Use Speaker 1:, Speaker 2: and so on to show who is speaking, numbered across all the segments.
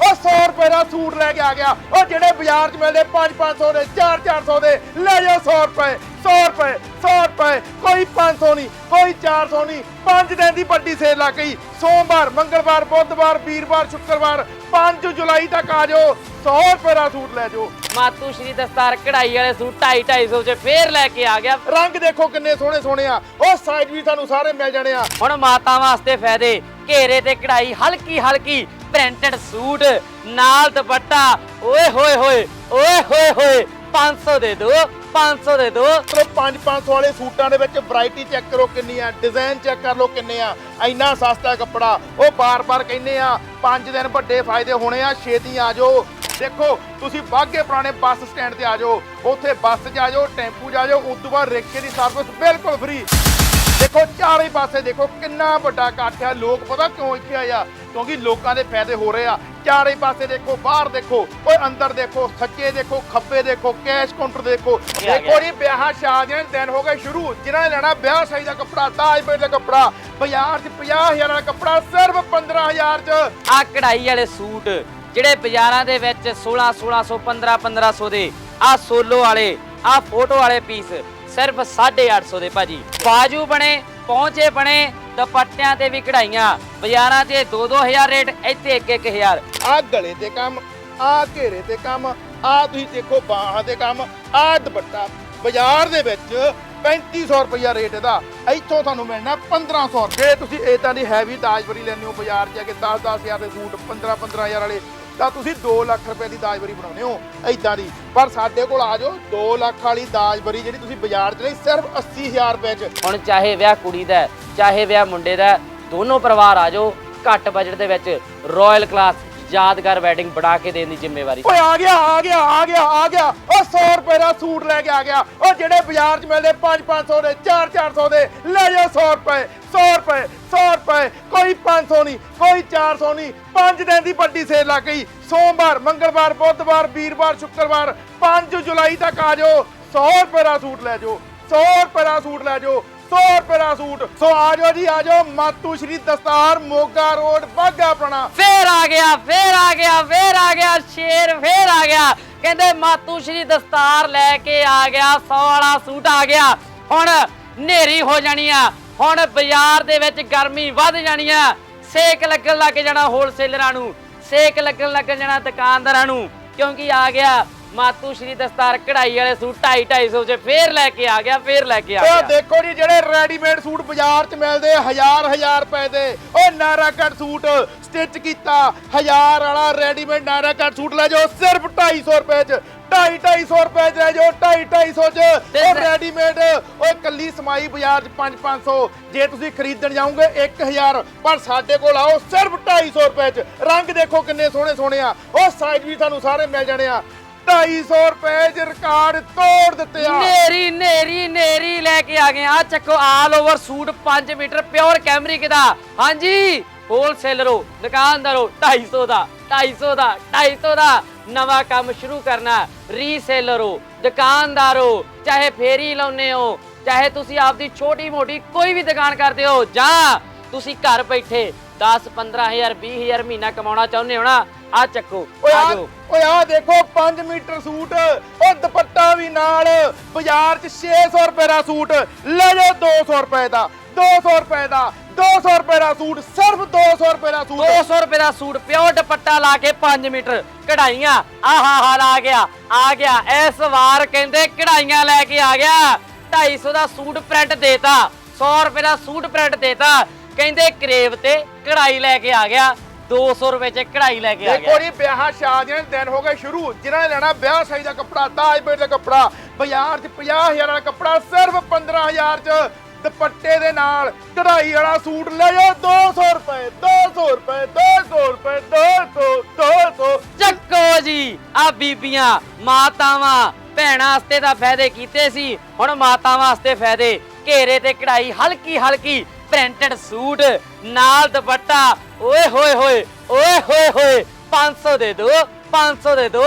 Speaker 1: ਉਹ 100 ਰੁਪਏ ਦਾ ਸੂਟ ਲੈ ਕੇ ਆ ਗਿਆ। ਉਹ ਜਿਹੜੇ ਬਾਜ਼ਾਰ 'ਚ ਮਿਲਦੇ 5-500 ਦੇ 4-400 ਦੇ ਲੈ ਜਾਓ 100 ਰੁਪਏ 100 ਰੁਪਏ 100 ਰੁਪਏ। ਕੋਈ 500 ਨਹੀਂ ਕੋਈ 400 ਨਹੀਂ। 5 ਦਿਨ ਦੀ ਵੱਡੀ ਸੇਲ ਲੱਗ ਗਈ। ਸੋਮਵਾਰ ਮੰਗਲਵਾਰ ਬੁੱਧਵਾਰ ਵੀਰਵਾਰ ਸ਼ੁੱਕਰਵਾਰ 5 ਜੁਲਾਈ ਤੱਕ ਆ ਜਾਓ। 100 ਰੁਪਏ ਦਾ ਸੂਟ ਲੈ ਜਾਓ।
Speaker 2: ਮਾਤੂ ਸ਼੍ਰੀ ਦਸਤਾਰ ਕਢਾਈ ਵਾਲੇ ਸੂਟ 2.5 250 ਚ ਫੇਰ ਲੈ ਕੇ ਆ ਗਿਆ।
Speaker 1: ਰੰਗ ਦੇਖੋ ਕਿੰਨੇ ਸੋਹਣੇ ਸੋਹਣੇ ਆ। ਉਹ ਸਾਈਜ਼ ਵੀ ਤੁਹਾਨੂੰ ਸਾਰੇ ਮਿਲ ਜਾਣੇ ਆ।
Speaker 2: ਹੁਣ ਮਾਤਾ ਵਾਸਤੇ ਫਾਇਦੇ। ਘੇਰੇ ਤੇ ਕਢਾਈ ਹਲਕੀ ਹਲਕੀ ਪ੍ਰਿੰਟਡ ਸੂਟ, ਨਾਲ ਦੁਪੱਟਾ। ਓਏ ਹੋਏ ਹੋਏ, ਓਏ ਹੋਏ ਹੋਏ 500 ਦੇ ਦੋ 500 ਦੇ ਦੋ।
Speaker 1: ਚਲੋ 5-500 ਵਾਲੇ ਸੂਟਾਂ ਦੇ ਵਿੱਚ ਵੈਰਾਈਟੀ ਚੈੱਕ ਕਰੋ ਕਿੰਨੀ ਆ ਡਿਜ਼ਾਈਨ ਚੈੱਕ ਕਰ ਲਓ ਕਿੰਨੇ ਆ, ਇੰਨਾ ਸਸਤਾ ਕੱਪੜਾ। ਉਹ ਬਾਰ-ਬਾਰ ਕਹਿੰਦੇ ਆ 5 ਦਿਨ ਵੱਡੇ ਫਾਇਦੇ ਹੋਣੇ ਆ, ਛੇਤੀ ਆ ਜਾਓ। ਦੇਖੋ, ਤੁਸੀਂ ਬਾਗੇ ਪੁਰਾਣੇ ਬੱਸ ਸਟੈਂਡ ਤੇ ਆ ਜਾਓ, ਉੱਥੇ ਬੱਸ 'ਚ ਆ ਜਾਓ, ਟੈਂਪੂ 'ਚ ਆ ਜਾਓ, ਉਸ ਤੋਂ ਬਾਅਦ ਰਿਕਸ਼ੇ ਦੀ ਸਰਵਿਸ ਬਿਲਕੁਲ ਫ੍ਰੀ ਦੇਖੋ ਚਾਰੇ ਪਾਸੇ ਦੇਖੋ ਕਿੰਨਾ ਵੱਡਾ ਇਕੱਠ ਆ ਲੋਕ ਪਤਾ ਕਿਉਂ ਇੱਥੇ ਆਏ ਆ? ਕਿਉਂਕਿ ਲੋਕਾਂ ਦੇ ਫਾਇਦੇ ਹੋ ਰਹੇ ਆ। ਚਾਰੇ ਪਾਸੇ ਦੇਖੋ ਬਾਹਰ ਦੇਖੋ ਓਏ ਅੰਦਰ ਦੇਖੋ ਸੱਜੇ ਦੇਖੋ ਖੱਬੇ ਦੇਖੋ ਕੈਸ਼ ਕਾਊਂਟਰ ਦੇਖੋ। ਦੇਖੋ ਜੀ ਵਿਆਹ ਸ਼ਾਦੀਆਂ ਦੇ ਦਿਨ ਹੋ ਗਏ ਸ਼ੁਰੂ। ਜਿਨ੍ਹਾਂ ਨੇ ਲੈਣਾ ਵਿਆਹ ਸ਼ਾਦੀ ਦਾ ਕੱਪੜਾ ਦਾਜ ਪੇਟ ਦਾ ਕੱਪੜਾ। ਬਾਜ਼ਾਰ 'ਚ 50000 ਦਾ ਕੱਪੜਾ ਸਿਰਫ 15000 'ਚ।
Speaker 2: ਆ ਕਢਾਈ ਵਾਲੇ ਸੂਟ ਜਿਹੜੇ ਬਾਜ਼ਾਰਾਂ ਦੇ ਵਿੱਚ 16 1600 15 1500 ਦੇ। ਆ ਸੋਲੋ ਵਾਲੇ ਆ ਫੋਟੋ ਵਾਲੇ ਪੀਸ। ਸਿਰਫ 850 ਦੇ ਭਾਜੀ। ਬਾਜੂ ਬਣੇ ਪਹੁੰਚੇ ਬਣੇ ਦੁਪੱਟਿਆਂ ਤੇ ਵੀ ਕਢਾਈਆਂ। ਬਾਜ਼ਾਰਾਂ 'ਚ 2-2000 ਰੇਟ ਇੱਥੇ 1-1000
Speaker 1: ਆ ਗਲੇ ਤੇ ਕੰਮ ਆ ਘੇਰੇ ਤੇ ਕੰਮ ਆ ਤੁਸੀਂ ਦੇਖੋ ਬਾਹਾਂ ਤੇ ਕੰਮ ਆ ਦੁਪੱਟਾ। ਬਾਜ਼ਾਰ ਦੇ ਵਿੱਚ 3500 ਰੁਪਇਆ ਰੇਟ ਇਹਦਾ। ਇੱਥੋਂ ਤੁਹਾਨੂੰ ਮਿਲਣਾ 1500 ਜੇ ਤੁਸੀਂ ਇਦਾਂ ਦੀ ਹੈਵੀ ਦਾਜਵਰੀ ਲੈਣੀ ਹੋ ਬਾਜ਼ਾਰ 'ਚ ਜਾ ਕੇ 10-10000 ਦੇ ਸੂਟ 15-15000 ਵਾਲੇ ਤਾਂ ਤੁਸੀਂ 2 ਲੱਖ ਰੁਪਏ ਦੀ ਦਾਜਬਰੀ ਬਣਾਉਂਦੇ ਹੋ ਇਦਾਂ ਦੀ। ਪਰ ਸਾਡੇ ਕੋਲ ਆ ਜਾਓ 2 ਲੱਖ ਵਾਲੀ ਦਾਜਬਰੀ ਜਿਹੜੀ ਤੁਸੀਂ ਬਾਜ਼ਾਰ 'ਚ ਲਈ ਸਿਰਫ 80000 ਰੁਪਏ 'ਚ।
Speaker 2: ਹੁਣ ਚਾਹੇ ਵਿਆਹ ਕੁੜੀ ਦਾ ਹੈ, ਚਾਹੇ ਵਿਆਹ ਮੁੰਡੇ ਦਾ ਹੈ, ਦੋਨੋਂ ਪਰਿਵਾਰ ਆ ਜਾਓ ਘੱਟ ਬਜਟ ਦੇ ਵਿੱਚ ਰਾਇਲ ਕਲਾਸ ਯਾਦਗਾਰ ਵੈਡਿੰਗ ਬਣਾ ਕੇ ਦੇਣ ਦੀ ਜ਼ਿੰਮੇਵਾਰੀ।
Speaker 1: ਓਏ ਆ ਗਿਆ ਆ ਗਿਆ ਆ ਗਿਆ ਆ ਗਿਆ। ਉਹ 100 ਰੁਪਏ ਦਾ ਸੂਟ ਲੈ ਕੇ ਆ ਗਿਆ। ਉਹ ਜਿਹੜੇ ਬਾਜ਼ਾਰ 'ਚ ਮਿਲਦੇ 5-500 ਦੇ 4-400 ਦੇ, ਲੈ ਜਾਓ 100 ਰੁਪਏ 100 ਰੁਪਏ 100 ਰੁਪਏ। ਕੋਈ 500 ਨਹੀਂ, ਕੋਈ 400 ਨਹੀਂ। 5 ਦਿਨ ਦੀ ਵੱਡੀ ਸੇਲ ਲੱਗ ਗਈ। ਸੋਮਵਾਰ, ਮੰਗਲਵਾਰ, ਬੁੱਧਵਾਰ, ਵੀਰਵਾਰ, ਸ਼ੁੱਕਰਵਾਰ 5 ਜੁਲਾਈ ਤੱਕ ਆ ਜਾਓ। 100 ਰੁਪਏ ਦਾ ਸੂਟ ਲੈ ਜਾਓ। 100 ਰੁਪਏ ਦਾ ਸੂਟ ਲੈ ਜਾਓ। 100 ਰੁਪਏ ਦਾ ਸੂਟ। ਸੋ ਆ ਜਾਓ ਜੀ ਆ ਜਾਓ ਮਾਤੂ ਸ਼੍ਰੀ ਦਸਤਾਰ, ਮੋਗਾ ਰੋਡ ਬਾਗਾ ਪੁਰਾਣਾ।
Speaker 2: ਫੇਰ ਆ ਗਿਆ, ਫੇਰ ਆ ਗਿਆ, ਫੇਰ ਆ ਗਿਆ, ਸ਼ੇਰ ਫੇਰ ਆ ਗਿਆ। ਕਹਿੰਦੇ ਮਾਤੂ ਸ਼੍ਰੀ ਦਸਤਾਰ ਲੈ ਕੇ ਆ ਗਿਆ 100 ਵਾਲਾ ਸੂਟ ਆ ਗਿਆ। ਹੁਣ ਨੇਰੀ ਹੋ ਜਾਣੀ ਆ। ਹੁਣ ਬਾਜ਼ਾਰ ਦੇ ਵਿੱਚ ਗਰਮੀ ਵੱਧ ਜਾਣੀ ਆ। ਸੇਕ ਲੱਗਣ ਲੱਗ ਜਾਣਾ ਹੋਲਸੇਲਰਾਂ ਨੂੰ, ਸੇਕ ਲੱਗਣ ਲੱਗ ਜਾਣਾ ਦੁਕਾਨਦਾਰਾਂ ਨੂੰ। ਕਿਉਂਕਿ ਆ ਗਿਆ ਮਾਤੂ ਸ਼੍ਰੀ ਦਸਤਾਰ ਕਢਾਈ ਵਾਲੇ ਸੂਟ 2.5 250 ਚ ਫੇਰ ਲੈ ਕੇ ਆ ਗਿਆ ਫੇਰ ਲੈ ਕੇ ਆ
Speaker 1: ਉਹ
Speaker 2: ਗਿਆ।
Speaker 1: ਦੇਖੋ ਜੀ ਜਿਹੜੇ ਰੈਡੀਮੇਡ ਸੂਟ ਬਾਜ਼ਾਰ 'ਚ ਮਿਲਦੇ ਹਜ਼ਾਰ ਹਜ਼ਾਰ ਰੁਪਏ ਦੇ। ਉਹ ਨਾਰਾ ਕੱਟ ਸੂਟ ਸਟਿਚ ਕੀਤਾ ਹਜ਼ਾਰ ਵਾਲਾ ਰੈਡੀਮੇਡ ਨਾਰਾ ਕੱਟ ਸੂਟ ਲੈ ਜਾਓ ਸਿਰਫ 250 ਰੁਪਏ 'ਚ 2.5 250 ਰੁਪਏ 'ਚ ਲੈ ਜਾਓ 2.5 250 'ਚ।
Speaker 2: ਤੇ
Speaker 1: ਉਹ
Speaker 2: ਰ-
Speaker 1: ਰੈਡੀਮੇਡ ਉਹ ਕੱਲੀ ਸਮਾਈ ਬਾਜ਼ਾਰ 'ਚ 5 500 ਜੇ ਤੁਸੀਂ ਖਰੀਦਣ ਜਾਓਗੇ 1000 ਪਰ ਸਾਡੇ ਕੋਲ ਆਓ ਸਿਰਫ 250 ਰੁਪਏ 'ਚ। ਰੰਗ ਦੇਖੋ ਕਿੰਨੇ ਸੋਹਣੇ ਸੋਹਣੇ ਆ। ਉਹ ਸਾਈਜ਼ ਵੀ ਤੁਹਾਨੂੰ ਸਾਰੇ ਮਿਲ ਜਾਣੇ ਆ। 250 ਰੁਪਏ 'ਚ ਰਿਕਾਰਡ ਤੋੜ ਦਿੱਤੇ ਆ।
Speaker 2: ਨੇਰੀ ਨੇਰੀ ਨੇਰੀ ਲੈ ਕੇ ਆ ਗਏ ਆ। ਚੱਕੋ all over suit 5 metre pure cambric ਦਾ ਹਾਂਜੀ ਹੋਲਸੇਲਰੋ ਦੁਕਾਨਦਾਰੋ 250 ਦਾ 250 ਦਾ 250 ਦਾ। ਨਵਾਂ ਕੰਮ ਸ਼ੁਰੂ ਕਰਨਾ ਰੀਸੇਲਰੋ ਦੁਕਾਨਦਾਰੋ ਚਾਹੇ ਫੇਰੀ ਲਾਉਨੇ ਹੋ ਚਾਹੇ ਤੁਸੀਂ ਆਪਦੀ ਛੋਟੀ ਮੋਟੀ ਕੋਈ ਵੀ ਦੁਕਾਨ ਕਰਦੇ ਹੋ, ਜਾਂ ਤੁਸੀਂ ਘਰ ਬੈਠੇ 10 15000 20000 ਮਹੀਨਾ ਕਮਾਉਣਾ ਚਾਹੁੰਦੇ ਹੋ ਨਾ ਆ ਚੱਕੋ
Speaker 1: ਓਏ
Speaker 2: ਆ ਜਾਓ।
Speaker 1: ਓਏ ਆ ਦੇਖੋ 5 ਮੀਟਰ ਸੂਟ ਉਹ ਦੁਪੱਟਾ ਵੀ ਨਾਲ ਬਾਜ਼ਾਰ 'ਚ 600 ਰੁਪਏ ਦਾ ਸੂਟ। ਲੈ ਜਾਓ 200 ਰੁਪਏ ਦਾ 200 ਰੁਪਏ ਦਾ 200 ਰੁਪਏ ਦਾ ਸੂਟ ਸਿਰਫ 200 ਰੁਪਏ ਦਾ ਸੂਟ।
Speaker 2: 200 ਰੁਪਏ ਦਾ ਸੂਟ ਪਿਓਰ ਦੁਪੱਟਾ ਲਾ ਕੇ 5 ਮੀਟਰ ਕਢਾਈਆਂ। ਆਹਾ ਹਾ ਆ ਗਿਆ ਆ ਗਿਆ। ਇਸ ਵਾਰ ਕਹਿੰਦੇ ਕਢਾਈਆਂ ਲੈ ਕੇ ਆ ਗਿਆ। 250 ਦਾ ਸੂਟ ਪ੍ਰਿੰਟ ਦੇਤਾ 100 ਰੁਪਏ ਦਾ ਸੂਟ ਪ੍ਰਿੰਟ ਦੇਤਾ। ਕਹਿੰਦੇ ਕਰੇਵ ਤੇ ਕਢਾਈ ਲੈ ਕੇ ਆ ਗਿਆ। 200 ਰੁਪਏ ਚ ਕਢਾਈ ਲੈ ਕੇ ਆ
Speaker 1: ਦੇਖੋ
Speaker 2: ਗਿਆ।
Speaker 1: ਜੀ ਵਿਆਹ ਸ਼ਾਦੀਆਂ ਦੇ ਦਿਨ ਹੋ ਗਏ ਸ਼ੁਰੂ। ਜਿਨ੍ਹਾਂ ਨੇ ਲੈਣਾ ਵਿਆਹ ਸ਼ਾਦੀ ਦਾ ਕੱਪੜਾ ਦਾਜ ਪੇਟ ਦਾ ਕੱਪੜਾ ਬਾਜ਼ਾਰ 'ਚ 50000 ਵਾਲਾ ਕੱਪੜਾ ਸਿਰਫ 15000 'ਚ ਦੁਪੱਟੇ ਦੇ ਨਾਲ ਕਢਾਈ ਵਾਲਾ ਸੂਟ ਲੈ ਜਾਓ 200 ਰੁਪਏ 200 ਰੁਪਏ 200 ਰੁਪਏ 200 200
Speaker 2: ਚੱਕੋ ਜੀ ਆ ਬੀਬੀਆਂ ਮਾਤਾਵਾਂ ਭੈਣਾਂ ਵਾਸਤੇ ਤਾਂ ਫਾਇਦੇ ਕੀਤੇ ਸੀ। ਹੁਣ ਮਾਤਾਵਾਂ ਵਾਸਤੇ ਫਾਇਦੇ। ਘੇਰੇ ਤੇ ਕਢਾਈ ਹਲਕੀ ਹਲਕੀ ਪ੍ਰਿੰਟਡ ਸੂਟ ਨਾਲ ਦੁਪੱਟਾ। ਓਏ ਹੋਏ ਹੋਏ ਓਏ ਹੋਏ ਹੋਏ 500 ਦੇ ਦੋ 500 ਦੇ ਦੋ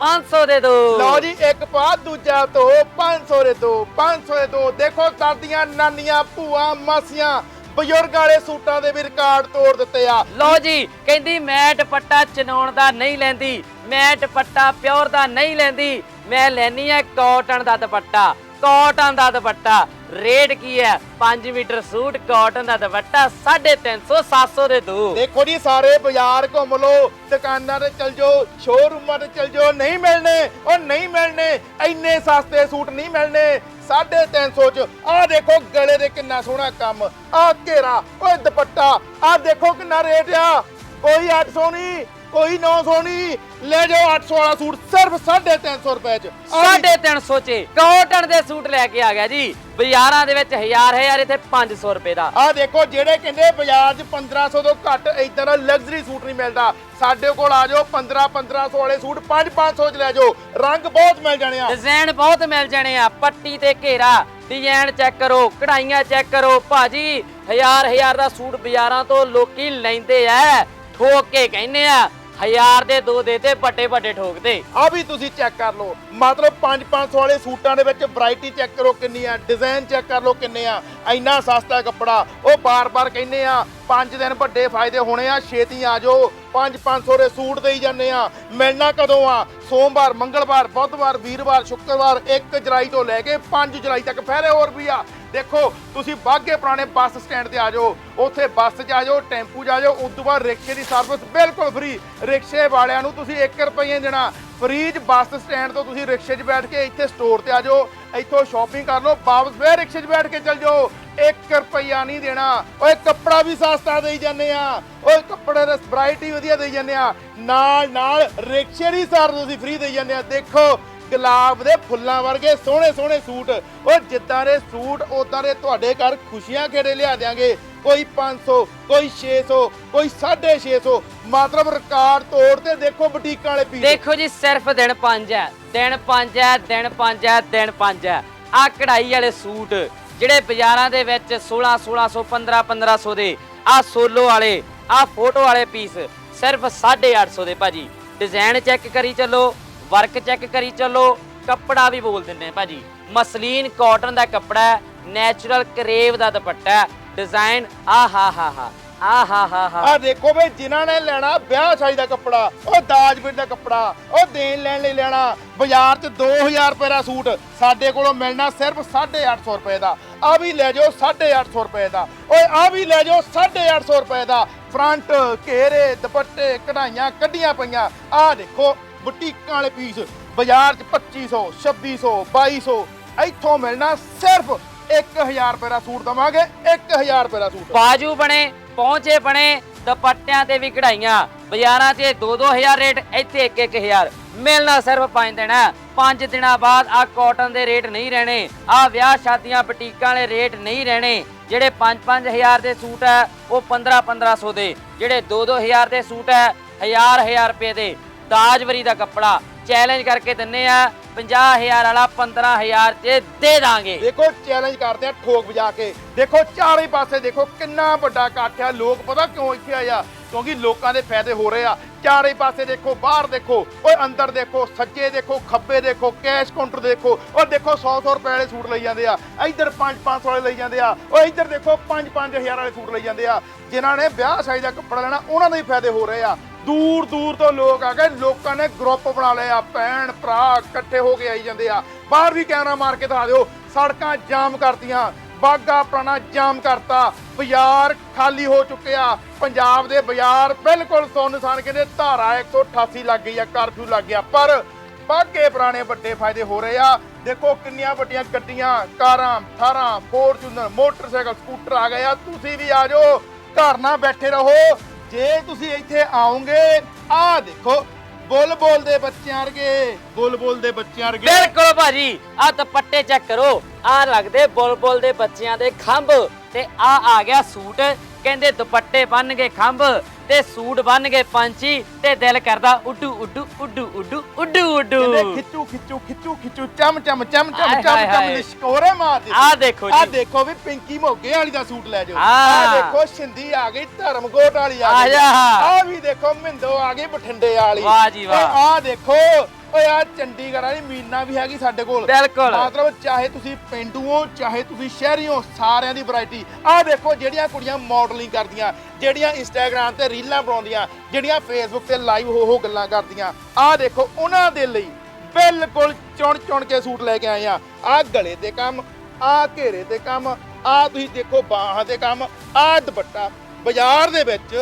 Speaker 2: 500 ਦੇ ਦੋ।
Speaker 1: ਲਓ ਜੀ ਇੱਕ ਪਾ ਦੂਜਾ ਧੋ 500 ਦੇ ਦੋ 500 ਦੇ ਦੋ। ਦੇਖੋ ਦਾਦੀਆਂ ਨਾਨੀਆਂ ਭੂਆ ਮਾਸੀਆਂ ਬਜ਼ੁਰਗ ਵਾਲੇ ਸੂਟਾਂ ਦੇ ਵੀ ਰਿਕਾਰਡ ਤੋੜ ਦਿੱਤੇ ਆ।
Speaker 2: ਲੋ ਜੀ ਕਹਿੰਦੀ ਮੈਂ ਦੁਪੱਟਾ ਚਨਾਉਣ ਦਾ ਨਹੀਂ ਲੈਂਦੀ ਮੈਂ ਦੁਪੱਟਾ ਪਿਓਰ ਦਾ ਨਹੀਂ ਲੈਂਦੀ ਮੈਂ ਲੈਣੀ ਹੈ ਕਾਟਨ ਦਾ ਦੁਪੱਟਾ। ਕਾਟਨ ਦਾ ਦੁਪੱਟਾ। ਰੇਟ ਕੀ ਹੈ? 5 ਮੀਟਰ ਸੂਟ, ਕਾਟਨ ਦਾ ਦੁਪੱਟਾ 350 700 ਦੇ ਦੋ
Speaker 1: ਦੇਖੋ ਜੀ, ਸਾਰੇ ਬਾਜ਼ਾਰ ਘੁੰਮ ਲਓ, ਦੁਕਾਨਾਂ ਤੇ ਚਲ ਜਾਓ ਸ਼ੋਰੂਮਾਂ ਤੇ ਚਲ ਜਾਓ, ਨਹੀਂ ਮਿਲਣੇ, ਉਹ ਨਹੀਂ ਮਿਲਣੇ, ਇੰਨੇ ਸਸਤੇ ਸੂਟ ਨਹੀਂ ਮਿਲਣੇ 350 ਚ। ਆਹ ਦੇਖੋ, ਗਲੇ ਦੇ ਕਿੰਨਾ ਸੋਹਣਾ ਕੰਮ। ਆਹ ਘੇਰਾ, ਓਏ ਦੁਪੱਟਾ, ਆਹ ਦੇਖੋ ਕਿੰਨਾ ਰੇਟ ਆ। ਕੋਈ 800 ਨਹੀਂ ਕੋਈ 900 ਨਹੀਂ। ਲੈ ਜਾਓ 800 ਵਾਲਾ ਸੂਟ ਸਿਰਫ 350 ਰੁਪਏ ਚ। ਆਹ ਵੀ
Speaker 2: 350 ਚ ਕਾਟਨ ਦੇ ਸੂਟ ਲੈ ਕੇ ਆ ਗਿਆ ਜੀ। ਬਾਜ਼ਾਰਾਂ ਦੇ ਵਿੱਚ ਹਜ਼ਾਰ ਹਜ਼ਾਰ ਇੱਥੇ 500 ਰੁਪਏ ਦਾ।
Speaker 1: ਆ ਦੇਖੋ ਜਿਹੜੇ ਕਹਿੰਦੇ ਬਾਜ਼ਾਰ 'ਚ 1500 ਤੋਂ ਘੱਟ ਇਦਾਂ ਦਾ ਲਗਜ਼ਰੀ ਸੂਟ ਨਹੀਂ ਮਿਲਦਾ। ਸਾਡੇ ਕੋਲ ਆ ਜਾਓ 15 1500 ਵਾਲੇ ਸੂਟ 5 500 ਚ ਲੈ ਜਾਓ। ਰੰਗ ਬਹੁਤ ਮਿਲ ਜਾਣੇ ਆ।
Speaker 2: ਡਿਜ਼ਾਈਨ ਬਹੁਤ ਮਿਲ ਜਾਣੇ ਆ। ਪੱਟੀ ਤੇ ਘੇਰਾ। ਡਿਜ਼ਾਈਨ ਚੈੱਕ ਕਰੋ ਕਢਾਈਆਂ ਚੈੱਕ ਕਰੋ। ਭਾਜੀ ਹਜ਼ਾਰ ਹਜ਼ਾਰ ਦਾ ਸੂਟ ਬਾਜ਼ਾਰਾਂ ਤੋਂ ਲੋਕੀ ਲੈਂਦੇ ਐ ਠੋਕ ਕੇ ਕਹਿੰਦੇ ਆ ਹਜ਼ਾਰ ਦੇ ਦੋ ਦੇ ਤੇ ਵੱਡੇ ਵੱਡੇ ਠੋਕਦੇ
Speaker 1: ਆ ਵੀ ਤੁਸੀਂ ਚੈੱਕ ਕਰ ਲਓ। ਮਤਲਬ 5 500 ਵਾਲੇ ਸੂਟਾਂ ਦੇ ਵਿੱਚ ਵੈਰਾਈਟੀ ਚੈੱਕ ਕਰੋ ਕਿੰਨੀ ਆ ਡਿਜ਼ਾਈਨ ਚੈੱਕ ਕਰ ਲਓ ਕਿੰਨੇ ਆ, ਇੰਨਾ ਸਸਤਾ ਕੱਪੜਾ। ਉਹ ਬਾਰ-ਬਾਰ ਕਹਿੰਦੇ ਆ 5 ਦਿਨ ਵੱਡੇ ਫਾਇਦੇ ਹੋਣੇ ਆ, ਛੇਤੀ ਆ ਜਾਓ। 5 500 ਦੇ ਸੂਟ ਦੇਈ ਜਾਂਦੇ ਆ। ਮਿਲਣਾ ਕਦੋਂ ਆ? ਸੋਮਵਾਰ, ਮੰਗਲਵਾਰ, ਬੁੱਧਵਾਰ, ਵੀਰਵਾਰ, ਸ਼ੁੱਕਰਵਾਰ 1 ਜੁਲਾਈ ਤੋਂ ਲੈ ਕੇ 5 ਜੁਲਾਈ ਤੱਕ। ਫੈਰੇ ਹੋਰ ਵੀ ਆ। ਦੇਖੋ, ਤੁਸੀਂ ਬਾਗੇ ਪੁਰਾਣੇ ਬੱਸ ਸਟੈਂਡ ਤੇ ਆ ਜਾਓ, ਉੱਥੇ ਬੱਸ 'ਚ ਆ ਜਾਓ, ਟੈਂਪੂ 'ਚ ਆ ਜਾਓ ਉਸ ਤੋਂ ਬਾਅਦ ਰਿਕਸ਼ੇ ਦੀ ਸਰਵਿਸ ਬਿਲਕੁਲ ਫ੍ਰੀ ਰਿਕਸ਼ੇ ਵਾਲਿਆਂ ਨੂੰ ਤੁਸੀਂ 1 ਰੁਪਏ ਦੇਣਾ। ਫ੍ਰੀ ਬੱਸ ਸਟੈਂਡ ਤੋਂ ਤੁਸੀਂ ਰਿਕਸ਼ੇ 'ਚ ਬੈਠ ਕੇ ਇੱਥੇ ਸਟੋਰ ਤੇ ਆ ਜਾਓ, ਇੱਥੋਂ ਸ਼ਾਪਿੰਗ ਕਰ ਲਓ, ਵਾਪਸ ਫੇਰ ਰਿਕਸ਼ੇ 'ਚ ਬੈਠ ਕੇ ਚੱਲ ਜਾਓ। 1 ਰੁਪਈਆ ਨਹੀਂ ਦੇਣਾ। ਓਏ, ਕੱਪੜਾ ਵੀ ਸਸਤਾ ਦੇਈ ਜਾਂਦੇ ਆ। ਓਏ, ਕੱਪੜੇ ਦੀ ਵੈਰਾਈਟੀ ਵਧੀਆ ਦੇਈ ਜਾਂਦੇ ਆ। ਨਾਲ ਨਾਲ ਰਿਕਸ਼ੇ ਦੀ ਸਰਵਿਸ ਤੁਸੀਂ ਫ੍ਰੀ ਦੇਈ ਜਾਂਦੇ ਆ। ਦੇਖੋ ਗੁਲਾਬ ਦੇ ਫੁੱਲਾਂ ਵਰਗੇ ਸੋਹਣੇ ਸੋਹਣੇ ਸੂਟ। ਉਹ ਜਿੱਦਾਂ ਦੇ ਸੂਟ ਉਦਾਂ ਦੇ ਤੁਹਾਡੇ ਘਰ ਖੁਸ਼ੀਆਂ ਖੇੜੇ ਲਿਆ ਦਿਆਂਗੇ। ਕੋਈ 500 ਕੋਈ 600 ਕੋਈ 650 ਮਤਲਬ ਰਿਕਾਰਡ ਤੋੜ ਤੇ ਦੇਖੋ ਬੁਟੀਕਾਂ ਵਾਲੇ ਪੀਸ।
Speaker 2: ਦੇਖੋ ਜੀ, ਸਿਰਫ ਦਿਨ 5 ਹੈ। ਦਿਨ 5 ਹੈ, ਦਿਨ 5 ਹੈ, ਦਿਨ 5 ਹੈ। ਆ ਕਢਾਈ ਵਾਲੇ ਸੂਟ, ਜਿਹੜੇ ਬਾਜ਼ਾਰਾਂ ਦੇ ਵਿੱਚ 16 1600 15 1500 ਦੇ ਆ ਸੋਲੋ ਵਾਲੇ ਆ ਫੋਟੋ ਵਾਲੇ ਪੀਸ ਸਿਰਫ 850 ਦੇ ਭਾਜੀ। ਡਿਜ਼ਾਈਨ ਚੈੱਕ ਕਰੀ ਚੱਲੋ। ਵਰਕ ਚੈੱਕ ਕਰੀ ਚੱਲੋ, ਕੱਪੜਾ ਵੀ ਬੋਲ ਦਿੰਦੇ ਭਾਜੀ। ਮਸਲੀਨ ਕਾਟਨ ਦਾ ਕੱਪੜਾ ਹੈ ਨੈਚੁਰਲ ਕਰੇਵ ਦਾ ਦੁਪੱਟਾ ਹੈ। ਡਿਜ਼ਾਈਨ ਆ ਹਾ ਹਾ ਹਾ ਆ ਹਾ ਹਾ ਹਾ
Speaker 1: ਆ ਦੇਖੋ ਬਈ, ਜਿਨ੍ਹਾਂ ਨੇ ਲੈਣਾ ਵਿਆਹ ਸ਼ਾਦੀ ਦਾ ਕੱਪੜਾ, ਉਹ ਦਾਜ ਵੀਰ ਦਾ ਕੱਪੜਾ, ਉਹ ਦੇਣ ਲੈਣ ਲਈ ਲੈਣਾ। ਬਾਜ਼ਾਰ 'ਚ 2000 ਰੁਪਏ ਦਾ ਸੂਟ, ਸਾਡੇ ਕੋਲੋਂ ਮਿਲਣਾ ਸਿਰਫ 850 ਰੁਪਏ ਦਾ। ਆ ਵੀ ਲੈ ਜਾਓ 850 ਰੁਪਏ ਦਾ। ਓਏ ਆ ਵੀ ਲੈ ਜਾਓ 850 ਰੁਪਏ ਦਾ। ਫਰੰਟ ਘੇਰੇ, ਦੁਪੱਟੇ, ਕਢਾਈਆਂ ਕੱਢੀਆਂ ਪਈਆਂ। ਆ ਦੇਖੋ ਬੁਟੀਕਾਂ ਵਾਲੇ ਪੀਸ, ਬਾਜ਼ਾਰ 'ਚ 2500 2600 2200 ਇੱਥੋਂ ਮਿਲਣਾ ਸਿਰਫ 1000 ਰੁਪਏ ਦਾ ਸੂਟ ਦਵਾਂਗੇ 1000 ਰੁਪਏ ਦਾ ਸੂਟ
Speaker 2: ਬਾਜੂ ਬਣੇ, ਪਹੁੰਚੇ ਬਣੇ, ਦੁਪੱਟਿਆਂ ਤੇ ਵੀ ਕਢਾਈਆਂ, ਬਾਜ਼ਾਰਾਂ 'ਚ 2-2000 ਰੇਟ, ਇੱਥੇ 1-1000 ਮਿਲਣਾ ਸਿਰਫ 5 ਦਿਨ ਹੈ। 5 ਦਿਨਾਂ ਬਾਅਦ ਆ ਕਾਟਨ ਦੇ ਰੇਟ ਨਹੀਂ ਰਹਿਣੇ ਆ ਵਿਆਹ ਸ਼ਾਦੀਆਂ ਬੁਟੀਕਾਂ ਵਾਲੇ ਰੇਟ ਨਹੀਂ ਰਹਿਣੇ। ਜਿਹੜੇ 5-5000 ਦੇ ਸੂਟ ਹੈ, ਉਹ 15-1500 ਦੇ। ਜਿਹੜੇ 2-2000 ਦੇ ਸੂਟ ਹੈ 1000-1000 ਰੁਪਏ ਦੇ। ਦਾਜਵਰੀ ਦਾ ਕੱਪੜਾ ਚੈਲੰਜ ਕਰਕੇ ਦਿੰਨੇ ਆ। 50000 ਵਾਲਾ 15000 ਚ ਦੇ ਦਾਂਗੇ।
Speaker 1: ਦੇਖੋ ਚੈਲੰਜ ਕਰਦੇ ਆ ਠੋਕ ਵਜਾ ਕੇ। ਦੇਖੋ, ਚਾਰੇ ਪਾਸੇ ਦੇਖੋ ਕਿੰਨਾ ਵੱਡਾ ਇਕੱਠ ਆ। ਲੋਕ ਪਤਾ ਕਿਉਂ ਇੱਥੇ ਆਏ ਆ? ਕਿਉਂਕਿ ਲੋਕਾਂ ਦੇ ਫਾਇਦੇ ਹੋ ਰਹੇ ਆ। ਚਾਰੇ ਪਾਸੇ ਦੇਖੋ, ਬਾਹਰ ਦੇਖੋ, ਓਏ ਅੰਦਰ ਦੇਖੋ, ਸੱਜੇ ਦੇਖੋ, ਖੱਬੇ ਦੇਖੋ ਕੈਸ਼ ਕਾਊਂਟਰ ਦੇਖੋ। ਓ ਦੇਖੋ 100 100 ਰੁਪਏ ਵਾਲੇ ਸੂਟ ਲਈ ਜਾਂਦੇ ਆ। ਇੱਧਰ 5 500 ਵਾਲੇ ਲਈ ਜਾਂਦੇ ਆ। ਓ ਇੱਧਰ ਦੇਖੋ 5 5000 ਵਾਲੇ ਸੂਟ ਲਈ ਜਾਂਦੇ ਆ। ਜਿਨ੍ਹਾਂ ਨੇ ਵਿਆਹ ਸ਼ਾਦੀ ਦਾ ਕੱਪੜਾ ਲੈਣਾ, ਉਹਨਾਂ ਦੇ ਹੀ ਫਾਇਦੇ ਹੋ ਰਹੇ ਆ। ਦੂਰ ਦੂਰ ਤੋਂ ਲੋਕ ਆ ਗਏ। ਲੋਕਾਂ ਨੇ ਗਰੁੱਪ ਬਣਾ ਲਏ ਆ, ਭੈਣ, ਭਰਾ ਇਕੱਠੇ ਹੋ ਕੇ ਆਈ ਜਾਂਦੇ ਆ। ਬਾਹਰ ਵੀ ਕੈਮਰਾ ਮਾਰ ਕੇ ਦਿਖਾ ਦਿਓ। ਸੜਕਾਂ ਜਾਮ ਕਰਤੀਆਂ। ਬਾਗਾ ਪੁਰਾਣਾ ਜਾਮ ਕਰਤਾ। ਬਾਜ਼ਾਰ ਖਾਲੀ ਹੋ ਚੁੱਕਿਆ ਪੰਜਾਬ ਦੇ ਬਾਜ਼ਾਰ ਬਿਲਕੁਲ ਸੁੰਨਸਾਨ ਕਹਿੰਦੇ ਧਾਰਾ 188 ਲੱਗ ਗਈ ਆ ਕਰਫਿਊ ਲੱਗ ਗਿਆ। ਪਰ ਬਾਗੇ ਪੁਰਾਣੇ ਵੱਡੇ ਫਾਇਦੇ ਹੋ ਰਹੇ ਆ। ਦੇਖੋ ਕਿੰਨੀਆਂ ਵੱਡੀਆਂ ਗੱਡੀਆਂ, ਕਾਰਾਂ, ਥਾਰਾਂ ਫੋਰਚੂਨਰ ਮੋਟਰਸਾਈਕਲ ਸਕੂਟਰ ਆ ਗਏ ਆ। ਤੁਸੀਂ ਵੀ ਆ ਜਾਓ। ਘਰ ਨਾ ਬੈਠੇ ਰਹੋ। ਜੇ ਤੁਸੀਂ ਇੱਥੇ ਆਓਗੇ ਆਹ ਦੇਖੋ ਬੁੱਲ ਬੁੱਲ ਦੇ ਬੱਚਿਆਂ ਵਰਗੇ। ਬੁੱਲ ਬੁੱਲ ਦੇ ਬੱਚਿਆਂ ਵਰਗੇ।
Speaker 2: ਬਿਲਕੁਲ ਭਾਜੀ ਆ ਦੁਪੱਟੇ ਚੈੱਕ ਕਰੋ। ਆ ਲੱਗਦੇ ਬੁਲਬੁਲ ਦੇ ਬੱਚਿਆਂ ਦੇ ਖੰਭ। ਤੇ ਆ ਆ ਗਿਆ ਸੂਟ। ਕਹਿੰਦੇ ਦੁਪੱਟੇ ਬੰਨ ਕੇ ਖੰਭ। ਤੇ ਸੂਟ ਬੰਨ ਕੇ ਪੰਛੀ ਤੇ ਦਿਲ ਕਰਦਾ ਉੱਡੂ ਉੱਡੂ ਉੱਡੂ ਉੱਡੂ ਉੱਡੂ
Speaker 1: ਕਹਿੰਦੇ
Speaker 2: ਉੱਡੂ
Speaker 1: ਖਿੱਚੂ ਖਿੱਚੂ ਖਿੱਚੂ ਖਿੱਚੂ ਚਮ ਚਮ ਚਮ ਚਮ
Speaker 2: ਆਏ
Speaker 1: ਚਮ
Speaker 2: ਹਾਏ
Speaker 1: ਚਮ
Speaker 2: ਹਾਏ।
Speaker 1: ਲਿਸ਼ਕੋਰੇ ਮਾਰਦੇ
Speaker 2: ਆਹ ਦੇਖੋ
Speaker 1: ਆ
Speaker 2: ਜੀ।
Speaker 1: ਦੇਖੋ ਵੀ ਪਿੰਕੀ ਮੋਗੇ ਵਾਲੀ ਦਾ ਸੂਟ ਲੈ ਜਾਓ। ਆਹ ਦੇਖੋ ਸਿੰਧੀ ਆ ਗਈ ਧਰਮਕੋਟ ਵਾਲੀ ਆ
Speaker 2: ਆ
Speaker 1: ਗਈ। ਆ ਵੀ ਦੇਖੋ ਮਿੰਦੋ ਆ ਗਈ ਬਠਿੰਡੇ ਵਾਲੀ
Speaker 2: ਵਾਹ ਜੀ ਵਾਹ।
Speaker 1: ਆ ਦੇਖੋ ਓਏ ਆ ਚੰਡੀਗੜ੍ਹ ਵਾਲੀ ਮੀਨਾ ਵੀ ਹੈਗੀ ਸਾਡੇ ਕੋਲ।
Speaker 2: ਬਿਲਕੁਲ।
Speaker 1: ਮਤਲਬ ਚਾਹੇ ਤੁਸੀਂ ਪਿੰਡੂ ਹੋ ਚਾਹੇ ਤੁਸੀਂ ਸ਼ਹਿਰੀ ਹੋ ਸਾਰਿਆਂ ਦੀ ਵੈਰਾਈਟੀ ਆਹ ਦੇਖੋ ਜਿਹੜੀਆਂ ਕੁੜੀਆਂ ਮਾਡਲਿੰਗ ਕਰਦੀਆਂ ਜਿਹੜੀਆਂ ਇੰਸਟਾਗ੍ਰam ਤੇ ਰੀਲਾਂ ਬਣਾਉਂਦੀਆਂ ਜਿਹੜੀਆਂ ਫੇਸਬੁੱਕ ਤੇ ਲਾਈਵ ਹੋ ਹੋ ਗੱਲਾਂ ਕਰਦੀਆਂ। ਆਹ ਦੇਖੋ ਉਹਨਾਂ ਦੇ ਲਈ ਬਿਲਕੁਲ ਚੁਣ ਚੁਣ ਕੇ ਸੂਟ ਲੈ ਕੇ ਆਏ ਆ। ਆਹ ਗਲੇ ਤੇ ਕੰਮ ਆਹ ਘੇਰੇ ਤੇ ਕੰਮ ਆਹ ਤੁਸੀਂ ਦੇਖੋ ਬਾਹਾਂ ਤੇ ਕੰਮ ਆਹ ਦੁਪੱਟਾ। ਬਾਜ਼ਾਰ ਦੇ ਵਿੱਚ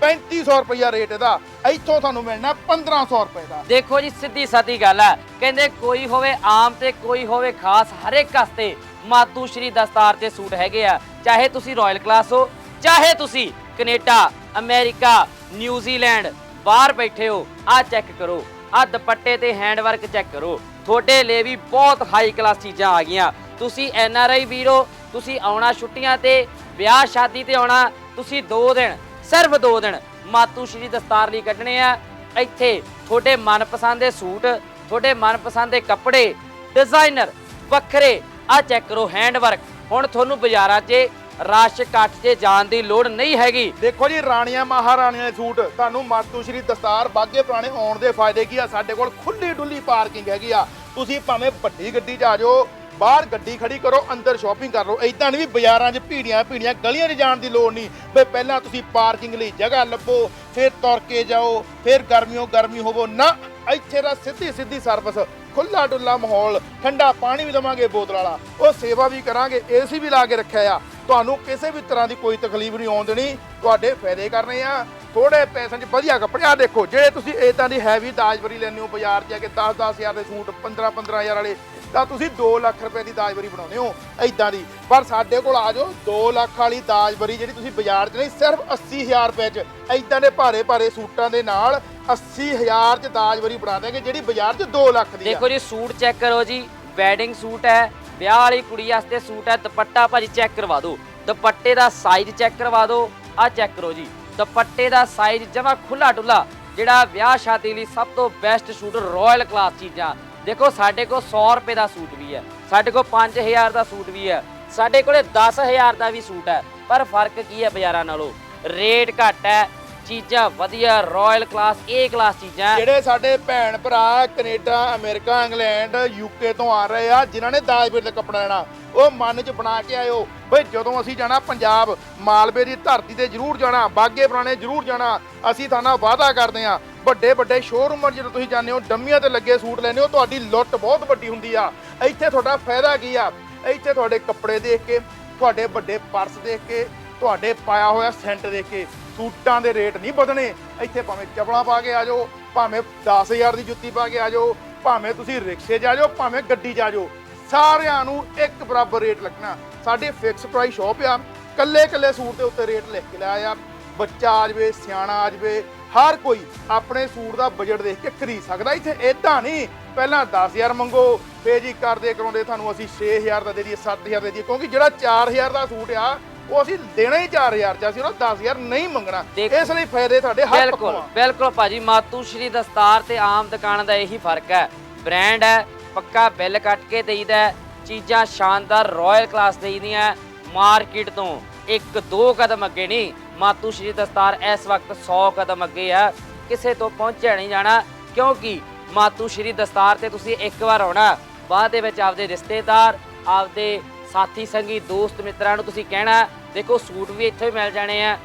Speaker 1: 3500 ਰੁਪਇਆ ਰੇਟ ਇਹਦਾ। ਇੱਥੋਂ ਤੁਹਾਨੂੰ ਮਿਲਣਾ 1500 ਰੁਪਏ ਦਾ।
Speaker 2: ਦੇਖੋ ਜੀ, ਸਿੱਧੀ ਸਾਦੀ ਗੱਲ ਹੈ। ਕਹਿੰਦੇ ਕੋਈ ਹੋਵੇ ਆਮ ਤੇ ਕੋਈ ਹੋਵੇ ਖਾਸ, ਹਰੇਕ ਇੱਕ ਮਾਤੂ ਸ਼੍ਰੀ ਦਸਤਾਰ ਤੇ ਸੂਟ ਹੈਗੇ ਆ। ਚਾਹੇ ਤੁਸੀਂ ਰਾਇਲ ਕਲਾਸ ਹੋ, ਚਾਹੇ ਤੁਸੀਂ ਕੈਨੇਡਾ, ਅਮਰੀਕਾ ਨਿਊਜ਼ੀਲੈਂਡ ਬਾਹਰ ਬੈਠੇ ਹੋ ਆ ਚੈੱਕ ਕਰੋ। ਆ ਦੁਪੱਟੇ ਤੇ ਹੈਂਡਵਰਕ ਚੈੱਕ ਕਰੋ। ਤੁਹਾਡੇ ਲਈ ਵੀ ਬਹੁਤ ਹਾਈ ਕਲਾਸ ਚੀਜ਼ਾਂ ਆ ਗਈਆਂ। ਤੁਸੀਂ ਐਨ ਆਰ ਆਈ ਵੀਰੋ, ਤੁਸੀਂ ਆਉਣਾ ਛੁੱਟੀਆਂ ਤੇ, ਵਿਆਹ, ਸ਼ਾਦੀ ਤੇ ਆਉਣਾ, ਤੁਸੀਂ 2 ਦਿਨ ਸਿਰਫ 2 ਦਿਨ। ਮਾਤੂ ਸ਼੍ਰੀ ਦਸਤਾਰ ਲਈ ਕੱਢਣੇ ਆ। ਇੱਥੇ ਤੁਹਾਡੇ ਮਨਪਸੰਦ ਦੇ ਸੂਟ, ਤੁਹਾਡੇ ਮਨਪਸੰਦ ਦੇ ਕੱਪੜੇ, ਡਿਜ਼ਾਈਨਰ ਵੱਖਰੇ। ਆ ਚੈੱਕ ਕਰੋ ਹੈਂਡ ਵਰਕ ਹੁਣ ਤੁਹਾਨੂੰ ਬਾਜ਼ਾਰਾਂ 'ਚ ਰਸ਼ ਕੱਟ 'ਚ ਜਾਣ ਦੀ ਲੋੜ ਨਹੀਂ ਹੈਗੀ।
Speaker 1: ਦੇਖੋ ਜੀ, ਰਾਣੀਆਂ, ਮਹਾਰਾਣੀਆਂ ਦੇ ਸੂਟ। ਤੁਹਾਨੂੰ ਮਾਤੂ ਸ਼੍ਰੀ ਦਸਤਾਰ ਬਾਗੇ ਪੁਰਾਣੇ ਆਉਣ ਦੇ ਫਾਇਦੇ ਕੀ ਆ? ਸਾਡੇ ਕੋਲ ਖੁੱਲੀ ਡੁੱਲੀ ਪਾਰਕਿੰਗ ਹੈਗੀ ਆ। ਤੁਸੀਂ ਭਾਵੇਂ ਵੱਡੀ ਗੱਡੀ 'ਚ ਆ ਜਾਓ ਬਾਹਰ ਗੱਡੀ ਖੜੀ ਕਰੋ, ਅੰਦਰ ਸ਼ਾਪਿੰਗ ਕਰ ਲਓ। ਇਦਾਂ ਨਹੀਂ ਵੀ ਬਾਜ਼ਾਰਾਂ 'ਚ ਭੀੜੀਆਂ ਭੀੜੀਆਂ, ਗਲੀਆਂ 'ਚ ਜਾਣ ਦੀ ਲੋੜ ਨਹੀਂ। ਬਈ ਪਹਿਲਾਂ ਤੁਸੀਂ ਪਾਰਕਿੰਗ ਲਈ ਜਗ੍ਹਾ ਲੱਭੋ, ਫਿਰ ਤੁਰ ਕੇ ਜਾਓ, ਫਿਰ ਗਰਮੀਓ ਗਰਮੀ ਹੋਵੋ। ਨਾ, ਇੱਥੇ ਦਾ ਸਿੱਧੀ ਸਿੱਧੀ ਸਰਵਿਸ ਖੁੱਲਾ ਡੁੱਲਾ ਮਾਹੌਲ, ਠੰਡਾ ਪਾਣੀ ਵੀ ਦਵਾਂਗੇ ਬੋਤਲ ਵਾਲਾ। ਉਹ ਸੇਵਾ ਵੀ ਕਰਾਂਗੇ ਏਸੀ ਵੀ ਲਾ ਕੇ ਰੱਖਿਆ ਆ। ਤੁਹਾਨੂੰ ਕਿਸੇ ਵੀ ਤਰ੍ਹਾਂ ਦੀ ਕੋਈ ਤਕਲੀਫ ਨਹੀਂ ਆਉਣ ਦੇਣੀ। ਤੁਹਾਡੇ ਫਾਇਦੇ ਕਰਨੇ ਆ। ਥੋੜੇ ਪੈਸਿਆਂ 'ਚ ਵਧੀਆ ਕੱਪੜੇ ਆ ਦੇਖੋ। ਜੇ ਤੁਸੀਂ ਇਦਾਂ ਦੀ ਹੈਵੀ ਦਾਜਵਰੀ ਲੈਂਦੇ ਹੋ ਬਾਜ਼ਾਰ 'ਚ ਜਾ ਕੇ 10-10 ਹਜ਼ਾਰ ਦੇ ਸੂਟ 15-15 ਹਜ਼ਾਰ ਵਾਲੇ ਤਾਂ ਤੁਸੀਂ 2 ਲੱਖ ਰੁਪਏ ਦੀ ਦਾਜਬਰੀ ਬਣਾਉਂਦੇ ਹੋ ਇਦਾਂ ਦੀ। ਪਰ ਸਾਡੇ ਕੋਲ ਆ ਜਾਓ 2 ਲੱਖ ਵਾਲੀ ਦਾਜਬਰੀ ਜਿਹੜੀ ਤੁਸੀਂ ਬਾਜ਼ਾਰ 'ਚ ਨਹੀਂ, ਸਿਰਫ 80000 ਰੁਪਏ 'ਚ। ਇਦਾਂ ਦੇ ਭਾਰੇ ਭਾਰੇ ਸੂਟਾਂ ਦੇ ਨਾਲ 80000 'ਚ ਦਾਜਬਰੀ ਬਣਾ ਦੇਗੇ ਜਿਹੜੀ ਬਾਜ਼ਾਰ 'ਚ 2 ਲੱਖ ਦੀ ਆ।
Speaker 2: ਦੇਖੋ ਜੀ, ਸੂਟ ਚੈੱਕ ਕਰੋ ਜੀ, ਵੈਡਿੰਗ ਸੂਟ ਹੈ, ਵਿਆਹ ਵਾਲੀ ਕੁੜੀ ਵਾਸਤੇ ਸੂਟ ਹੈ, ਦੁਪੱਟਾ ਭਾਜੀ ਚੈੱਕ ਕਰਵਾ ਦਿਓ। ਦੁਪੱਟੇ ਦਾ ਸਾਈਜ਼ ਚੈੱਕ ਕਰਵਾ ਦਿਓ ਆ ਚੈੱਕ ਕਰੋ ਜੀ। ਦੁਪੱਟੇ ਦਾ ਸਾਈਜ਼ ਜਮਾ ਖੁੱਲਾ ਡੁੱਲਾ ਜਿਹੜਾ ਵਿਆਹ ਸ਼ਾਦੀ ਲਈ ਸਭ ਤੋਂ ਬੈਸਟ ਸੂਟ ਰਾਇਲ ਕਲਾਸ ਚੀਜ਼ਾਂ। ਦੇਖੋ ਸਾਡੇ ਕੋਲ 100 ਰੁਪਏ ਦਾ ਸੂਟ ਵੀ ਹੈ, ਸਾਡੇ ਕੋਲ 5000 ਦਾ ਸੂਟ ਵੀ ਹੈ, ਸਾਡੇ ਕੋਲੇ 10000 ਦਾ ਵੀ ਸੂਟ ਹੈ, ਪਰ ਫ਼ਰਕ ਕੀ ਹੈ ਬਾਜ਼ਾਰਾਂ ਨਾਲੋਂ? ਰੇਟ ਘੱਟ ਹੈ, ਚੀਜ਼ਾਂ ਵਧੀਆ ਰਾਇਲ ਕਲਾਸ ਏ ਕਲਾਸ ਚੀਜ਼ਾਂ
Speaker 1: ਜਿਹੜੇ ਸਾਡੇ ਭੈਣ ਭਰਾ ਕੈਨੇਡਾ, ਅਮਰੀਕਾ, ਇੰਗਲੈਂਡ ਯੂਕੇ ਤੋਂ ਆ ਰਹੇ ਆ, ਜਿਨ੍ਹਾਂ ਨੇ ਦਾਜ ਦਾ ਕੱਪੜਾ ਲੈਣਾ, ਉਹ ਮਨ 'ਚ ਬਣਾ ਕੇ ਆਇਓ, ਬਈ ਜਦੋਂ ਅਸੀਂ ਜਾਣਾ ਪੰਜਾਬ, ਮਾਲਵੇ ਦੀ ਧਰਤੀ ਤੇ ਜ਼ਰੂਰ ਜਾਣਾ, ਬਾਗੇ ਪੁਰਾਣੇ ਜ਼ਰੂਰ ਜਾਣਾ, ਅਸੀਂ ਤੁਹਾਨੂੰ ਵਾਅਦਾ ਕਰਦੇ ਆ ਵੱਡੇ ਵੱਡੇ ਸ਼ੋਰੂਮਾਂ 'ਚ ਜਦੋਂ ਤੁਸੀਂ ਜਾਂਦੇ ਹੋ, ਡੰਮੀਆਂ ਤੇ ਲੱਗੇ ਸੂਟ ਲੈਣੇ ਹੋ, ਤੁਹਾਡੀ ਲੁੱਟ ਬਹੁਤ ਵੱਡੀ ਹੁੰਦੀ ਆ। ਇੱਥੇ ਤੁਹਾਡਾ ਫਾਇਦਾ ਕੀ ਆ? ਇੱਥੇ ਤੁਹਾਡੇ ਕੱਪੜੇ ਦੇਖ ਕੇ, ਤੁਹਾਡੇ ਵੱਡੇ ਪਰਸ ਦੇਖ ਕੇ, ਤੁਹਾਡੇ ਪਾਇਆ ਹੋਇਆ ਸੈਂਟ ਦੇਖ ਕੇ ਸੂਟਾਂ ਦੇ ਰੇਟ ਨਹੀਂ ਵਧਣੇ। ਇੱਥੇ ਭਾਵੇਂ ਚਪਲਾਂ ਪਾ ਕੇ ਆ ਜਾਓ, ਭਾਵੇਂ 10000 ਦੀ ਜੁੱਤੀ ਪਾ ਕੇ ਆ ਜਾਓ, ਭਾਵੇਂ ਤੁਸੀਂ ਰਿਕਸ਼ੇ 'ਚ ਆ ਜਾਓ, ਭਾਵੇਂ ਗੱਡੀ 'ਚ ਆ ਜਾਓ, ਸਾਰਿਆਂ ਨੂੰ ਇੱਕ ਬਰਾਬਰ ਰੇਟ ਲੱਗਣਾ। ਸਾਡੀ ਫਿਕਸ ਪ੍ਰਾਈਸ ਸ਼ਾਪ ਆ। ਕੱਲੇ ਕੱਲੇ ਸੂਟ ਦੇ ਉੱਤੇ ਰੇਟ ਲਿਖ ਕੇ ਲਾਇਆ ਆ। ਬੱਚਾ ਆ ਜਾਵੇ, ਸਿਆਣਾ ਆ ਜਾਵੇ ਹਰ ਕੋਈ ਆਪਣੇ ਸੂਟ ਦਾ ਬਜਟ ਦੇਖ ਕੇ ਖਰੀਦ ਸਕਦਾ ਇੱਥੇ ਇਦਾਂ ਨਹੀਂ। ਪਹਿਲਾਂ 10000 ਮੰਗੋ ਫੇਰ ਜੀ ਕਰਦੇ ਕਰਾਉਂਦੇ ਤੁਹਾਨੂੰ ਅਸੀਂ 6000 ਦਾ ਦੇ ਦਈਏ 7000 ਦੇ ਦਈਏ ਕਿਉਂਕਿ ਜਿਹੜਾ 4000 ਦਾ ਸੂਟ ਆ ਉਹ ਅਸੀਂ ਦੇਣਾ ਹੀ 4000 ਚ ਅਸੀਂ ਉਹ 10000 ਨਹੀਂ ਮੰਗਣਾ। ਇਸ ਲਈ ਫਾਇਦੇ ਤੁਹਾਡੇ ਹਰ
Speaker 2: ਬਿਲਕੁਲ ਬਿਲਕੁਲ ਭਾਜੀ ਮਾਤੂ ਸ਼੍ਰੀ ਦਸਤਾਰ ਤੇ ਆਮ ਦੁਕਾਨ ਦਾ ਇਹੀ ਫ਼ਰਕ ਹੈ। ਬ੍ਰਾਂਡ ਹੈ ਪੱਕਾ ਬਿੱਲ ਕੱਟ ਕੇ ਦੇਈਦਾ ਹੈ, ਚੀਜ਼ਾਂ ਸ਼ਾਨਦਾਰ ਰਾਇਲ ਕਲਾਸ ਦੇਈਦੀਆਂ ਮਾਰਕੀਟ ਤੋਂ ਇੱਕ ਦੋ ਕਦਮ ਅੱਗੇ ਨਹੀਂ ਮਾਤੂ ਸ਼੍ਰੀ ਦਸਤਾਰ ਇਸ ਵਕਤ 100 ਕਦਮ ਅੱਗੇ ਆ। ਕਿਸੇ ਤੋਂ ਪਹੁੰਚਿਆ ਨਹੀਂ ਜਾਣਾ, ਕਿਉਂਕਿ ਮਾਤੂ ਸ਼੍ਰੀ ਦਸਤਾਰ ਤੇ ਤੁਸੀਂ ਇੱਕ ਵਾਰ ਆਉਣਾ। ਬਾਅਦ ਦੇ ਵਿੱਚ ਆਪਦੇ ਰਿਸ਼ਤੇਦਾਰ, ਆਪਦੇ ਸਾਥੀ, ਸੰਗੀ, ਦੋਸਤ, ਮਿੱਤਰਾਂ ਨੂੰ ਤੁਸੀਂ ਕਹਿਣਾ, ਦੇਖੋ ਸੂਟ ਵੀ ਇੱਥੋਂ ਹੀ ਮਿਲ ਜਾਣੇ ਆ।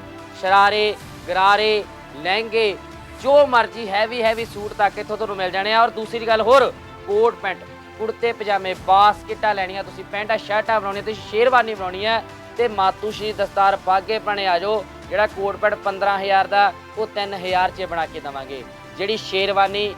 Speaker 2: ਸ਼ਰਾਰੇ, ਗਰਾਰੇ, ਲਹਿੰਗੇ, ਜੋ ਮਰਜ਼ੀ ਹੈਵੀ ਹੈਵੀ ਸੂਟ ਤੱਕ ਇੱਥੋਂ ਤੁਹਾਨੂੰ ਮਿਲ ਜਾਣੇ ਆ। ਔਰ ਦੂਸਰੀ ਗੱਲ ਹੋਰ, ਕੋਟ ਪੈਂਟ, ਕੁੜਤੇ, ਪਜਾਮੇ, ਬਾਸਕਟਾਂ ਲੈਣੀਆਂ ਤੁਸੀਂ, ਪੈਂਟਾਂ, ਸ਼ਰਟਾਂ ਬਣਾਉਣੀਆਂ, ਤੁਸੀਂ ਸ਼ੇਰਵਾਨੀ ਬਣਾਉਣੀ ਹੈ ਤੇ ਮਾਤੂ ਸ਼੍ਰੀ ਦਸਤਾਰ ਪਾਗੇ ਪਣੇ ਆ ਜਾਓ, ਜਿਹੜਾ ਕੋਟ ਪੈਂਟ 15000 ਦਾ, ਉਹ 3000 ਚ ਬਣਾ ਕੇ ਦਵਾਂਗੇ। ਜਿਹੜੀ ਸ਼ੇਰਵਾਨੀ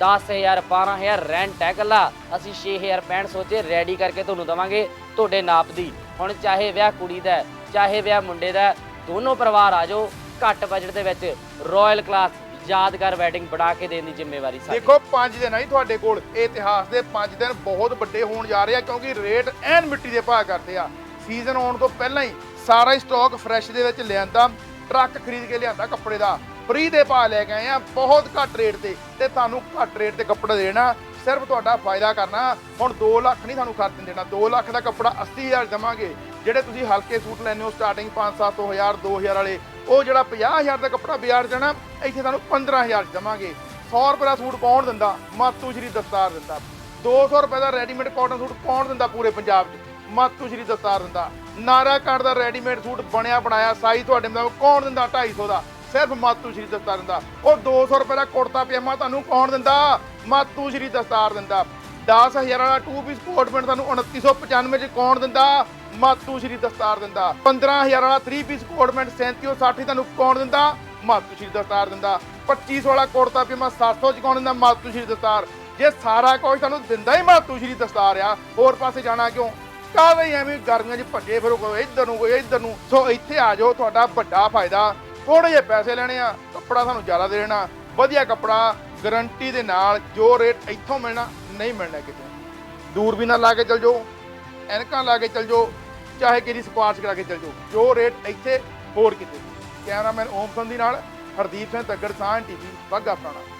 Speaker 2: 10000 12000 ਰੈਂਟ ਹੈ ਗੱਲਾ ਅਸੀਂ 6000 65 ਸੋਚੇ ਰੈਡੀ ਕਰਕੇ ਤੁਹਾਨੂੰ ਦਵਾਂਗੇ ਤੁਹਾਡੇ ਨਾਪ ਦੀ। ਹੁਣ ਚਾਹੇ ਵਿਆਹ ਕੁੜੀ ਦਾ ਚਾਹੇ ਵਿਆਹ ਮੁੰਡੇ ਦਾ ਦੋਨੋਂ ਪਰਿਵਾਰ ਆ ਜਾਓ, ਘੱਟ ਬਜਟ ਦੇ ਵਿੱਚ ਰਾਇਲ ਕਲਾਸ ਯਾਦਗਾਰ ਵੈਡਿੰਗ ਬਣਾ ਕੇ ਦੇਣ ਦੀ ਜ਼ਿੰਮੇਵਾਰੀ ਸਾਡੀ।
Speaker 1: ਦੇਖੋ 5 ਦਿਨ ਆ ਜੀ ਤੁਹਾਡੇ ਕੋਲ। ਇਹ ਇਤਿਹਾਸ ਦੇ 5 ਦਿਨ ਬਹੁਤ ਵੱਡੇ ਹੋਣ ਜਾ ਰਹੇ ਆ, ਕਿਉਂਕਿ ਰੇਟ ਐਨ ਮਿੱਟੀ ਦੇ ਭਾਅ ਕਰਦੇ ਆ। ਸੀਜ਼ਨ ਆਉਣ ਤੋਂ ਪਹਿਲਾਂ ਹੀ ਸਾਰਾ ਹੀ ਸਟਾਕ ਫਰੈਸ਼ ਦੇ ਵਿੱਚ ਲਿਆਂਦਾ ਟਰੱਕ ਖਰੀਦ ਕੇ ਲਿਆਂਦਾ ਕੱਪੜੇ ਦਾ। ਫ੍ਰੀ ਦੇ ਭਾਅ ਲੈ ਕੇ ਆਏ ਆ, ਬਹੁਤ ਘੱਟ ਰੇਟ ਤੇ। ਤੇ ਤੁਹਾਨੂੰ ਘੱਟ ਰੇਟ ਤੇ ਕੱਪੜਾ ਦੇਣਾ, ਸਿਰਫ ਤੁਹਾਡਾ ਫਾਇਦਾ ਕਰਨਾ। ਹੁਣ 2 ਲੱਖ ਨਹੀਂ ਤੁਹਾਨੂੰ ਖਰਚਣ ਦੇਣਾ 2 ਲੱਖ ਦਾ ਕੱਪੜਾ 80000 ਦੇਵਾਂਗੇ। ਜਿਹੜੇ ਤੁਸੀਂ ਹਲਕੇ ਸੂਟ ਲੈਣੇ ਹੋ ਸਟਾਰਟਿੰਗ 5-7000 2000 ਵਾਲੇ, ਉਹ ਜਿਹੜਾ 50000 ਦਾ ਕੱਪੜਾ ਬਾਜ਼ਾਰ ਜਾਣਾ, ਇੱਥੇ ਤੁਹਾਨੂੰ 15000 ਚ ਦੇਵਾਂਗੇ। 100 ਰੁਪਏ ਦਾ ਸੂਟ ਕੌਣ ਦਿੰਦਾ, ਮਾਤੂ ਸ਼੍ਰੀ ਦਸਤਾਰ ਦਿੰਦਾ। 200 ਰੁਪਏ ਦਾ ਰੈਡੀਮੇਡ ਕਾਟਨ ਸੂਟ ਕੌਣ ਦਿੰਦਾ ਪੂਰੇ ਪੰਜਾਬ 'ਚ। ਮਾਤੂ ਸ਼੍ਰੀ ਦਸਤਾਰ ਦਿੰਦਾ ਨਾਰਾ ਕੱਟ ਦਾ ਰੈਡੀਮੇਡ ਸੂਟ ਬਣਿਆ ਬਣਾਇਆ ਸਾਈ ਤੁਹਾਡੇ ਮੁਤਾਬਕ ਕੌਣ ਦਿੰਦਾ? 250 ਦਾ। ਸਿਰਫ ਮਾਤੂ ਸ਼੍ਰੀ ਦਸਤਾਰ ਦਿੰਦਾ। ਉਹ 200 ਰੁਪਏ ਦਾ ਕੁੜਤਾ, ਪਜਾਮਾ ਤੁਹਾਨੂੰ ਕੌਣ ਦਿੰਦਾ? ਮਾਤੂ ਸ਼੍ਰੀ ਦਸਤਾਰ ਦਿੰਦਾ। 10000 ਵਾਲਾ ਟੂ ਪੀਸ ਕੋਟ ਪੈਂਟ ਤੁਹਾਨੂੰ 2995 ਚ ਕੌਣ ਦਿੰਦਾ? ਮਾਤੂ ਸ਼੍ਰੀ ਦਸਤਾਰ ਦਿੰਦਾ। 15000 ਵਾਲਾ 3 ਪੀਸ ਕੋਟ ਪੈਂਟ 3760 ਤੁਹਾਨੂੰ ਕੌਣ ਦਿੰਦਾ? ਮਾਤੂ ਸ਼੍ਰੀ ਦਸਤਾਰ ਦਿੰਦਾ। 2500 ਵਾਲਾ ਕੁੜਤਾ, ਪਜਾਮਾ 700 ਚ ਕੌਣ ਦਿੰਦਾ? ਮਾਤੂ ਸ਼੍ਰੀ ਦਸਤਾਰ। ਜੇ ਸਾਰਾ ਕੁਝ ਤੁਹਾਨੂੰ ਦਿੰਦਾ ਹੀ ਮਾਤੂ ਸ਼੍ਰੀ ਦਸਤਾਰ ਆ, ਹੋਰ ਪਾਸੇ ਜਾਣਾ ਕਿਉਂ? ਕਾਹਦੇ ਐਵੇਂ ਗਰਮੀਆਂ 'ਚ ਭੱਜੇ ਫਿਰੋ ਕੋਈ ਇੱਧਰ ਨੂੰ ਕੋਈ, ਇੱਧਰ ਨੂੰ। ਸੋ ਇੱਥੇ ਆ ਜਾਓ, ਤੁਹਾਡਾ ਵੱਡਾ ਫਾਇਦਾ। ਥੋੜੇ ਜਿਹੇ ਪੈਸੇ ਲੈਣੇ ਆ, ਕੱਪੜਾ ਸਾਨੂੰ ਜ਼ਿਆਦਾ ਦੇ ਦੇਣਾ। ਵਧੀਆ ਕੱਪੜਾ, ਗਰੰਟੀ ਦੇ ਨਾਲ ਜੋ ਰੇਟ ਇੱਥੋਂ ਮਿਲਣਾ, ਨਹੀਂ ਮਿਲਣਾ ਕਿਤੇ। ਦੂਰਬੀਨਾਂ ਲਾ ਕੇ ਚਲ ਜਾਓ, ਐਨਕਾਂ ਲਾ ਕੇ ਚਲ ਜਾਓ, ਚਾਹੇ ਕਿਹਦੀ ਸਪਾਰਸ਼ ਕਰਾ ਕੇ ਚਲ ਜਾਓ। ਜੋ ਰੇਟ ਇੱਥੇ, ਹੋਰ ਕਿਤੇ। ਕੈਮਰਾਮੈਨ ਓਮ ਸੰਧੀ ਨਾਲ ਹਰਦੀਪ ਸਿੰਘ ਤੱਗੜ ਸਾਹ ਟੀਵੀ ਬੱਗਾ ਪੁਰਾਣਾ।